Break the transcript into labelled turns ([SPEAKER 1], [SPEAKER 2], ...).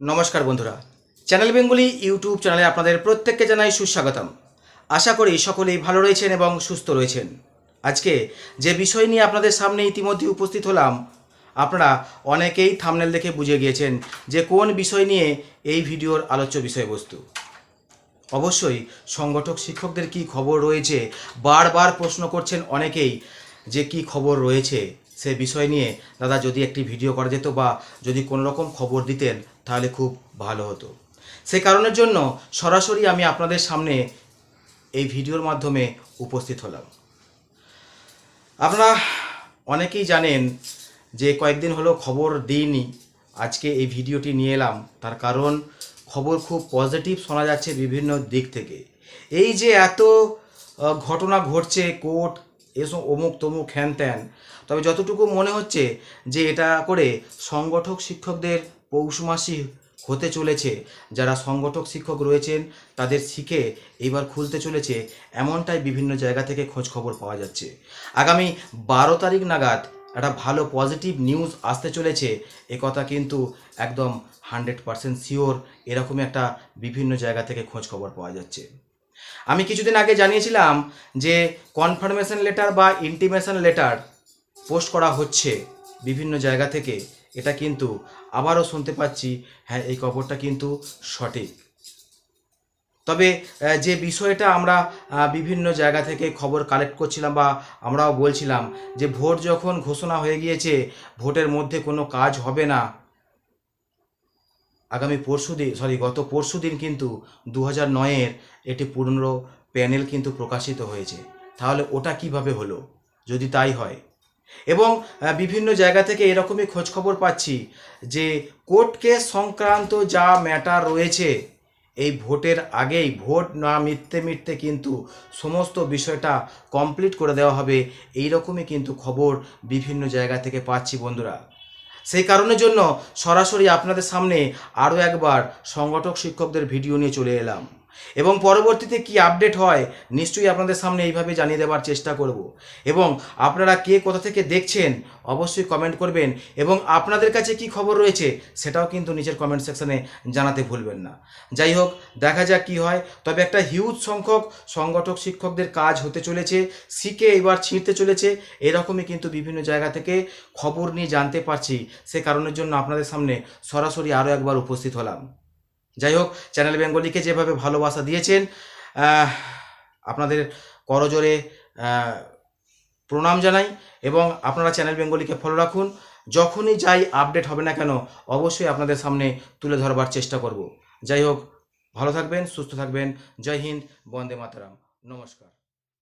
[SPEAKER 1] নমস্কার বন্ধুরা। Channel Bengali YouTube চ্যানেলে আপনাদের প্রত্যেককে জানাই সুস্বাগতম। আশা করি সকলেই ভালো রয়েছেন এবং সুস্থ রয়েছেন। আজকে যে বিষয় নিয়ে আপনাদের সামনে ইতিমধ্যে উপস্থিত হলাম, আপনারা অনেকেই থামনেল দেখে বুঝে গিয়েছেন যে কোন বিষয় নিয়ে এই ভিডিওর আলোচ্য বিষয়বস্তু। অবশ্যই সংগঠক শিক্ষকদের কি খবর রয়েছে? বারবার প্রশ্ন করছেন অনেকেই যে কি খবর রয়েছে? সে বিষয় নিয়ে দাদা যদি একটি ভিডিও করা যেত বা যদি কোনো রকম খবর দিতেন, তাহলে খুব ভালো হতো। সে কারণের জন্য সরাসরি আমি আপনাদের সামনে এই ভিডিওর মাধ্যমে উপস্থিত হলাম। আপনারা অনেকেই জানেন যে কয়েকদিন হলো খবর দিইনি, আজকে এই ভিডিওটি নিয়ে এলাম। তার কারণ খবর খুব পজিটিভ শোনা যাচ্ছে বিভিন্ন দিক থেকে। এই যে এত ঘটনা ঘটছে কোর্ট এসব অমুক তমুক হ্যান ত্যান। তবে যতটুকু মনে হচ্ছে যে এটা করে সংগঠক শিক্ষকদের পৌষ মাসি হতে চলেছে। যারা সংগঠক শিক্ষক রয়েছেন, তাদের শিখে এইবার খুলতে চলেছে এমনটাই বিভিন্ন জায়গা থেকে খোঁজ খবর পাওয়া যাচ্ছে। আগামী বারো তারিখ নাগাদ একটা ভালো পজিটিভ নিউজ আসতে চলেছে। এ কথা কিন্তু একদম হান্ড্রেড পারসেন্ট শিওর। এরকমই একটা বিভিন্ন জায়গা থেকে খোঁজ খবর পাওয়া যাচ্ছে। আমি কিছুদিন আগে জানিয়েছিলাম যে কনফার্মেশন লেটার বা ইন্টিমেশন লেটার পোস্ট করা হচ্ছে বিভিন্ন জায়গা থেকে। এটা কিন্তু আবারও শুনতে পাচ্ছি হ্যাঁ এই খবরটা কিন্তু সঠিক। তবে যে বিষয়টা আমরা বিভিন্ন জায়গা থেকে খবর কালেক্ট করছিলাম বা আমরাও বলছিলাম যে ভোট যখন ঘোষণা হয়ে গিয়েছে, ভোটের মধ্যে কোনো কাজ হবে না। আগামী পরশু দিন সরি গত পরশু দিন কিন্তু দু হাজার নয়ের একটি পুরনো প্যানেল কিন্তু প্রকাশিত হয়েছে। তাহলে ওটা কীভাবে হলো? যদি তাই হয়। এবং বিভিন্ন জায়গা থেকে এরকমই খোঁজখবর পাচ্ছি যে কোর্ট কেস সংক্রান্ত যা ম্যাটার রয়েছে, এই ভোটের আগেই ভোট না মিটতে মিটতে কিন্তু সমস্ত বিষয়টা কমপ্লিট করে দেওয়া হবে এই রকমই কিন্তু খবর বিভিন্ন জায়গা থেকে পাচ্ছি বন্ধুরা। সেই কারণের জন্য সরাসরি আপনাদের সামনে আরও একবার সংগঠক শিক্ষকদের ভিডিও নিয়ে চলে এলাম। এবং পরবর্তীতে কি আপডেট হয়, নিশ্চয়ই আপনাদের সামনে এইভাবে জানিয়ে দেওয়ার চেষ্টা করব। এবং আপনারা কে কোথা থেকে দেখছেন, অবশ্যই কমেন্ট করবেন এবং আপনাদের কাছে কি খবর রয়েছে, সেটাও কিন্তু নিচের কমেন্ট সেকশনে জানাতে ভুলবেন না। যাই হোক, দেখা যাক কি হয়। তবে একটা হিউজ সংখ্যক সংগঠক শিক্ষকদের কাজ হতে চলেছে, শিখে এবার ছিঁড়তে চলেছে, এরকমই কিন্তু বিভিন্ন জায়গা থেকে খবর নিয়ে জানতে পারছি। সে কারণের জন্য আপনাদের সামনে সরাসরি আরও একবার উপস্থিত হলাম। যাই হোক চ্যানেল বেঙ্গলিকে যেভাবে ভালোবাসা দিয়েছেন আপনাদের করজোরে প্রণাম জানাই এবং আপনারা চ্যানেল বেঙ্গলিকে ফলো রাখুন। যখনই যাই আপডেট হবে না কেন, অবশ্যই আপনাদের সামনে তুলে ধরবার চেষ্টা করব। যাই হোক ভালো থাকবেন, সুস্থ থাকবেন। জয় হিন্দ, বন্দে মাতারাম। নমস্কার।